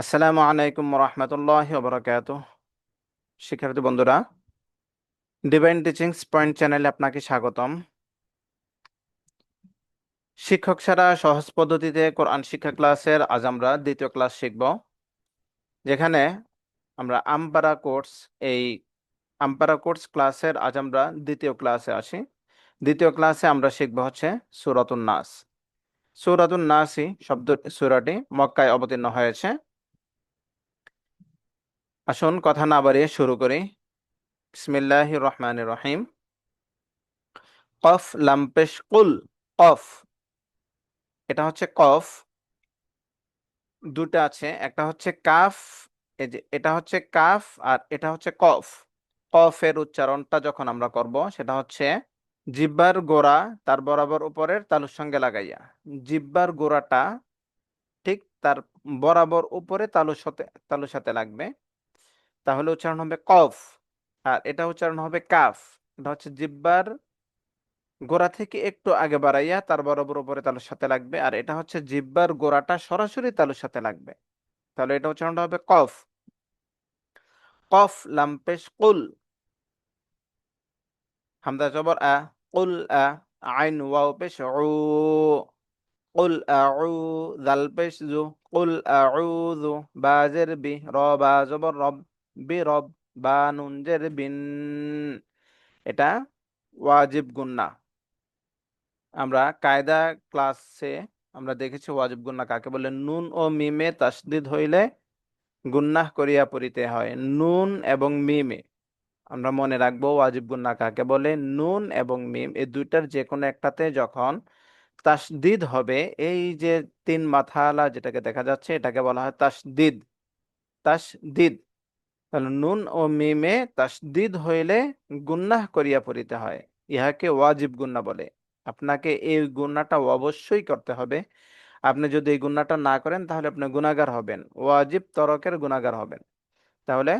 আসসালামু আলাইকুম রহমতুল্লাহ বরকাত শিক্ষার্থী বন্ধুরা ডিভাইন টিচিংস পয়েন্ট চ্যানেলে আপনাকে স্বাগতম। শিক্ষক ছাড়া সহজ পদ্ধতিতে কোরআন শিক্ষা ক্লাসের আজ আমরা দ্বিতীয় ক্লাস শিখব, যেখানে আমরা আমপারা কোর্স এই আমপারা কোর্স ক্লাসের আজ আমরা দ্বিতীয় ক্লাসে আসি। দ্বিতীয় ক্লাসে আমরা শিখব হচ্ছে সুরাতুন নাস। সুরাতুন নাসই শব্দ, সুরাটি মক্কায় অবতীর্ণ হয়েছে। আসুন, কথা না বাড়িয়ে শুরু করি। বিসমিল্লাহ রহমান রহিম। কফ লাম্পেশ কুল, কফ। এটা হচ্ছে কফ। দুটা আছে, একটা হচ্ছে কাফ, এই যে এটা হচ্ছে কাফ আর এটা হচ্ছে কফ। কফের উচ্চারণটা যখন আমরা করব, সেটা হচ্ছে জিব্বার গোড়া তার বরাবর উপরের তালুর সঙ্গে লাগাইয়া। জিব্বার গোড়াটা ঠিক তার বরাবর উপরে তালুর সাথে তালুর সাথে লাগবে। তাহলে উচ্চারণ হবে কফ। আর এটা উচ্চারণ হবে কাফ। এটা হচ্ছে জিব্বার গোড়া থেকে একটু আগে বাড়াইয়া তার বরাবর উপরে তালুর সাথে লাগবে। আর এটা হচ্ছে জিব্বার গোড়াটা সরাসরি তালুর সাথে লাগবে। তাহলে এটা উচ্চারণটা হবে কফ। কফ লাম্পেশ কুল। হামদা জবর আ। কুল আ। আইন ওয়াও পেশ উ। কুল আউ দাল পেশ জু। কুল আউযু বাজের বি। র বা জবর রব। বি রব বা নুন জের বিন, এটা ওয়াজিব গুন্না। আমরা কায়দা ক্লাসে আমরা দেখেছি ওয়াজিব গুন্না কাকে বলে? নুন ও মিমে তাসদিদ হইলে গুন্নাহ করিয়া পড়িতে হয়। নুন এবং মিমে, আমরা মনে রাখব ওয়াজিব গুন্না কাকে বলে? নুন এবং মিম, এই দুইটার যে কোনো একটাতে যখন তাসদিদ হবে, এই যে তিন মাথালা যেটাকে দেখা যাচ্ছে, এটাকে বলা হয় তাসদিদ। তাসদিদ। তাহলে নুন ও মিমে তাসদিদ হইলে গুন্নাহ করিয়া পড়িতে হয়। ইহাকে ওয়াজিব গুন্না বলে। আপনাকে এই গুন্নাটা অবশ্যই করতে হবে। আপনি যদি এই গুন্নাটা না করেন তাহলে আপনি গুনাহগার হবেন। ওয়াজিব তরকের গুনাহগার হবেন। তাহলে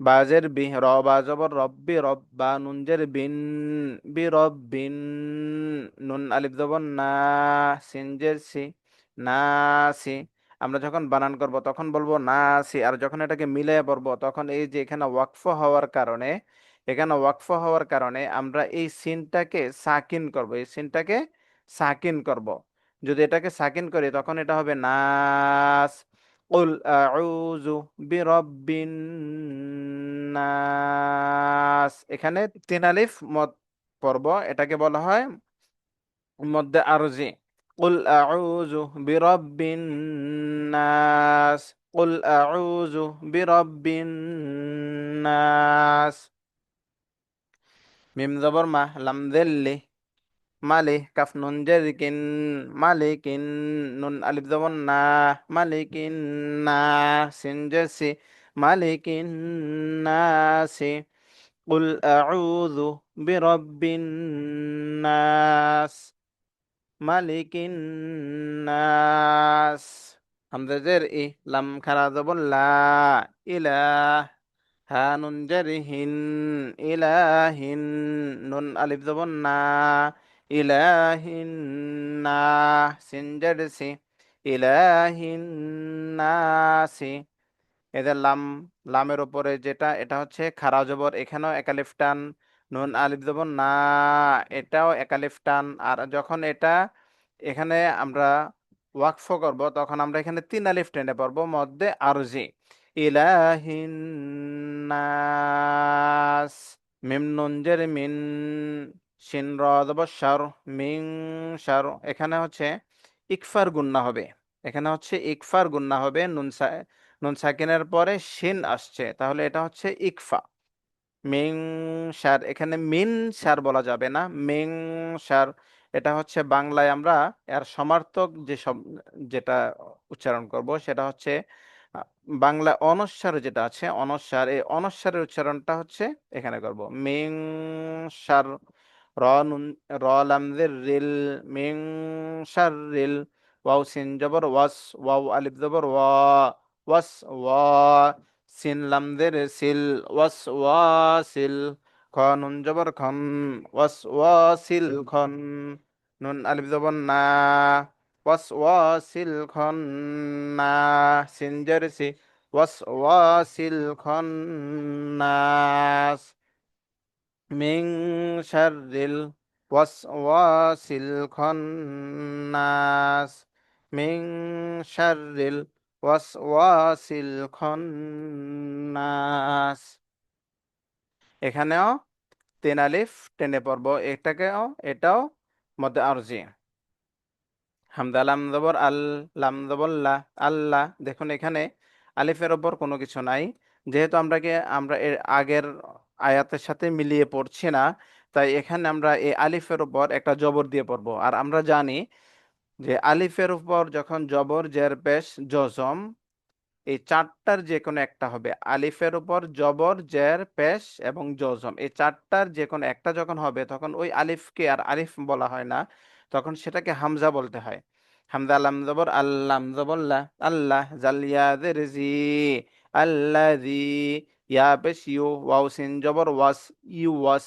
বাজের বি র রব্বি রব বা নুনজের বিন বি রব বিন নুন আলিফ জবর না সিনজের সি না সি আমরা যখন বানান করব, তখন বলব নাসি আর যখন এটাকে মিলাই পড়ব, তখন এই যে এখানে ওয়াকফ হওয়ার কারণে, এখানে ওয়াকফ হওয়ার কারণে আমরা এই সিনটাকে সাকিন করব, এই সিনটাকে সাকিন করব। যদি এটাকে সাকিন করি, তখন এটা হবে নাস। উল আউযু বিরাব্বিন নাস। এখানে তিন আলিফ মত পর্ব এটাকে বলা হয় মধ্যে আরজি। قل أعوذ برب الناس قل أعوذ برب الناس ميم زبر ما لم ذل مالي كف نون جركن مالكن نون ألف زبرنا مالكن ناس جسي مالك الناس قل أعوذ برب الناس মালিকিন নাস ই লাম খারা জবর লা ইলাহ হা নুন জের ইলাহিন নুন আলিফ জবর না ইলাহিন না সিন জের ইলাহিন নাসি এদের লাম লামের উপরে যেটা, এটা হচ্ছে খারা জবর এখানেও একালিফ টান নুন আলিফ জবর না, এটাও একালিফ টান আর যখন এটা এখানে আমরা ওয়াকফ করব, তখন আমরা এখানে তিন আলিফ টেনে পড়ব, মধ্যে আরজি। ইলাহিন নাস, মিম নুন জের মিন, শিন জবর শার, মিং শার। এখানে হচ্ছে ইকফার গুন্না হবে। এখানে হচ্ছে ইকফার গুন্না হবে, নুন নুন সাকিনের পরে শিন আসছে। তাহলে এটা হচ্ছে ইকফা। মিং সার, এখানে মিন সার বলা যাবে না। মিং সার, এটা হচ্ছে বাংলায় আমরা এর সমার্থক যে সব যেটা উচ্চারণ করব, সেটা হচ্ছে বাংলা অনস্বার যেটা আছে অনস্বার এই অনস্বারের উচ্চারণটা হচ্ছে এখানে করব। মিং সার, র নুন, র লামজের রিল মিং সার রিল, ওয়াও সিন জবর, ওয়াস, ওয়াও আলিফ জবর, ওয়া, ওয়াস, ওয়া সিন লামদের সিল ওয়াস ওয়াসিল খ নুন জবর খন, ওয়াস ওয়াসিল খন, নুন আলিফ জবর না ওয়াসওয়াসিল খন্নাস সিনজারসি ওয়াসওয়াসিল খন্নাস মিং শাররিল ওয়াসওয়াসিল খন্নাস মিং শাররিল ওয়াসওয়াসিল খন্নাস এখানেও তিন আলিফ টেনে পড়ব এটাকেও এটাও মধ্যে আরজি। হামদা, লাম, জবর, আল, লাম আল্লাহ দেখুন এখানে আলিফের ওপর কোনো কিছু নাই। যেহেতু আমরা কি, আমরা এর আগের আয়াতের সাথে মিলিয়ে পড়ছি না, তাই এখানে আমরা এই আলিফের ওপর একটা জবর দিয়ে পড়ব। আর আমরা জানি যে আলিফের উপর যখন জবর, জের পেশ জজম, এই চারটার যে কোনো একটা হবে। আলিফের উপর জবর, জের পেশ এবং জজম, এই চারটার যে কোনো একটা যখন হবে, তখন ওই আলিফকে আর আলিফ বলা হয় না, তখন সেটাকে হামজা বলতে হয়। হামজা আল্লাম জবর আল্লাম জবল্লাহ আল্লাহ জালিয়াদের জি আল্লাযী ইয়া পেশ ইউ, ওয়াও সিন জবর, ওয়াস, ইউ, ওয়াস।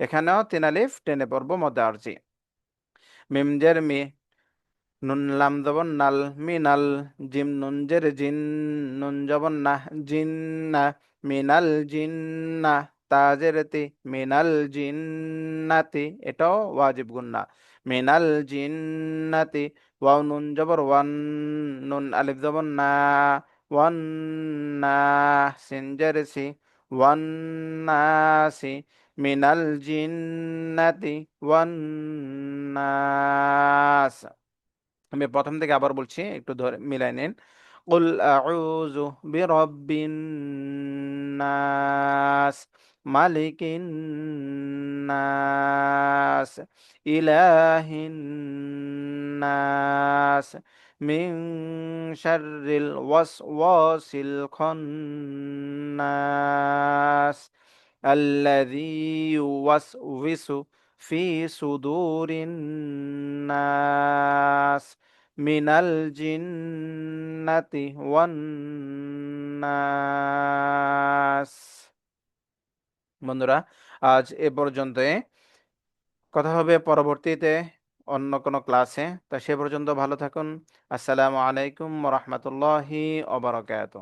এখানেও তিন আলিফ, টেনে পড়ব মদার্জি মিম জের মি, নুন লাম জবন নাল মিনাল জিম নুন জের জিন, নুন জবন না জিন্না মিনাল জিন্না তাজের তি মিনাল জিন্নাতি এটাও ওয়াজিব গুন্না মিনাল জিন্নাতি ওয়াও নুন জবর ওয়ান, নুন আলিফ জবন না, ওয়ান না সিনজার সি ওয়ান নাসি মিনাল জিন্নাতি ওয়ান নাস আমি প্রথম থেকে আবার বলছি একটু ধরে মিলাই নিন قل أعوذ برب الناس ملك الناس إله الناس من شر الوسواس الخناس الذي يوسوس في صدور الناس মিনাল জিন্নাতি ওয়ান নাস বন্ধুরা আজ এ পর্যন্ত কথা হবে পরবর্তীতে অন্য কোনো ক্লাসে তা সে পর্যন্ত ভালো থাকুন আসসালামু আলাইকুম রহমতুল্লাহি অবরকাত